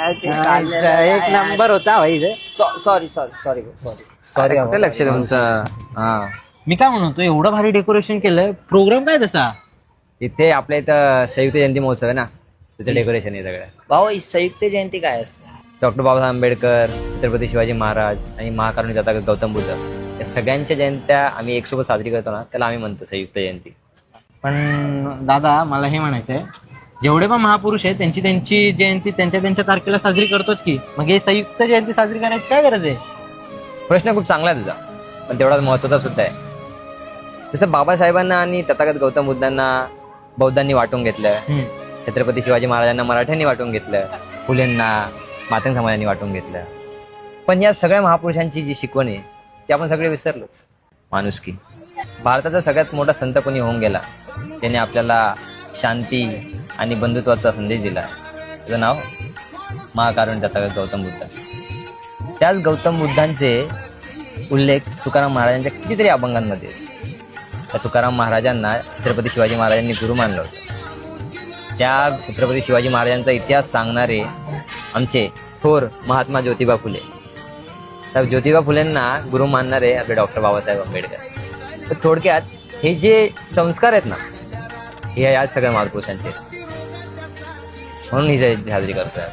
काय ते चाललेलं एक. नंबर होता भाई sorry sorry sorry sorry sorry कुठे लक्ष तुमचं? हा. मी काय म्हणतो एवढं भारी डेकोरेशन केलंय. प्रोग्राम काय तसा? इथे आपल्या इथं संयुक्त जयंती महोत्सव आहे ना. तिथे डेकोरेशन आहे सगळं. भाऊ ही संयुक्त जयंती काय असते? डॉक्टर बाबासाहेब आंबेडकर छत्रपती शिवाजी महाराज आणि महाकारुणी जाता गौतम बुद्ध. या सगळ्यांच्या जयंत्या आम्ही एकसोबत साजरी करतो ना त्याला आम्ही म्हणतो संयुक्त जयंती. पण दादा मला हे म्हणायचंय जेवढे पण महापुरुष आहेत त्यांची त्यांची जयंती त्यांच्या त्यांच्या तारखेला साजरी करतोच की. मग हे संयुक्त जयंती साजरी करायची काय गरज आहे? प्रश्न खूप चांगला आहे तुझा. पण तेवढाच महत्त्वाचा सुद्धा आहे. जसं बाबासाहेबांना आणि तथागत गौतम बुद्धांना बौद्धांनी वाटून घेतलं. छत्रपती शिवाजी महाराजांना मराठ्यांनी वाटून घेतलं. फुलेंना मातंग समाजांनी वाटून घेतलं. पण या सगळ्या महापुरुषांची जी शिकवण आहे ती आपण सगळे विसरलोच. माणुसकी भारताचा सगळ्यात मोठा संत कोणी होऊन गेला त्याने आपल्याला शांती आणि बंधुत्वाचा संदेश दिला. त्याचं नाव? महाकारुण जाता गौतम बुद्ध. त्याच गौतम बुद्धांचे उल्लेख तुकाराम महाराजांच्या कितीतरी अभंगांमध्ये. त्या तुकाराम महाराजांना छत्रपती शिवाजी महाराजांनी गुरु मानलं होतं. त्या छत्रपती शिवाजी महाराजांचा इतिहास सांगणारे आमचे थोर महात्मा ज्योतिबा फुले. तर ज्योतिबा फुलेंना गुरु मानणारे आपले डॉक्टर बाबासाहेब आंबेडकर. तर थोडक्यात हे जे संस्कार आहेत ना हे या सगळ्या महापुरुषांचे म्हणून ही जयंती साजरी करतोय